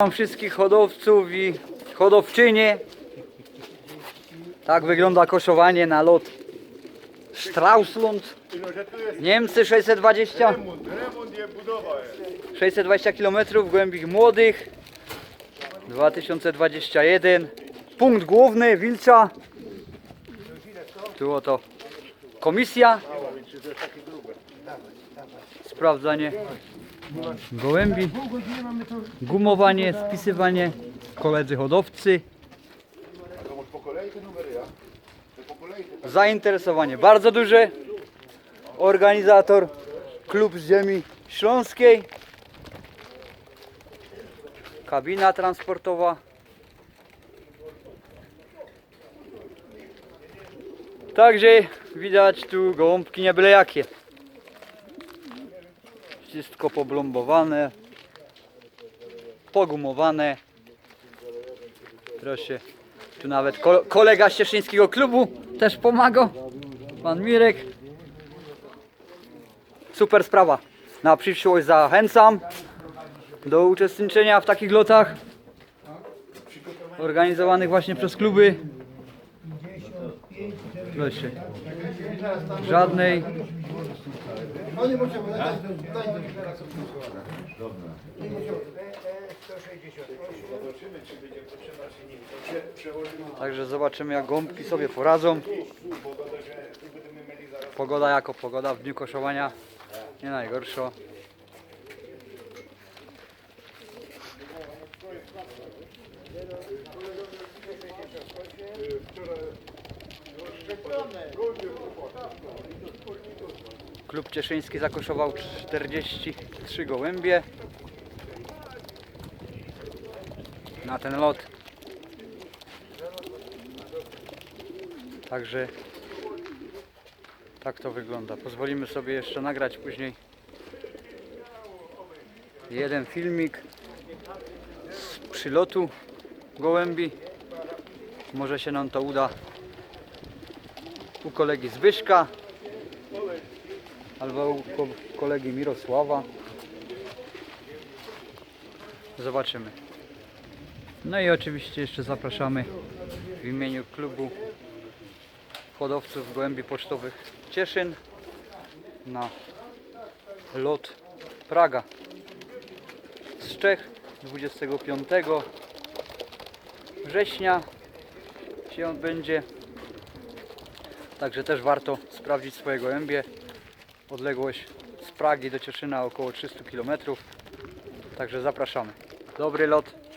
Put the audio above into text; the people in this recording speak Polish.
Witam wszystkich hodowców i hodowczynie. Tak wygląda koszowanie na lot Strauslund. Niemcy 620, remont, remont je budowa jest. 620 km głębich młodych. 2021. Punkt główny Wilcza. Tu oto komisja. Sprawdzanie gołębi. Gumowanie, spisywanie. Koledzy hodowcy. Zainteresowanie bardzo duże. Organizator Klub z Ziemi Śląskiej. Kabina transportowa. Także widać tu gołąbki nie byle jakie. Wszystko poblombowane, pogumowane. Proszę, tu nawet ko- kolega z Cieszyńskiego klubu też pomaga. Pan Mirek. Super sprawa. Na przyszłość zachęcam do uczestniczenia w takich lotach organizowanych właśnie przez kluby. Proszę. Żadnej. Także zobaczymy jak gąbki sobie poradzą. Pogoda jako pogoda w dniu koszowania. Nie najgorsza. Klub Cieszyński zakoszował 43 gołębie na ten lot. Także tak to wygląda. Pozwolimy sobie jeszcze nagrać później jeden filmik z przylotu gołębi. Może się nam to uda u kolegi Zbyszka albo u ko- kolegi Mirosława. Zobaczymy. No i oczywiście jeszcze zapraszamy w imieniu klubu hodowców gołębi pocztowych Cieszyn na lot Praga z Czech 25 września się odbędzie. Także też warto sprawdzić swoje gołębie. Odległość z Pragi do Cieszyna około 300 km. Także zapraszamy. Dobry lot.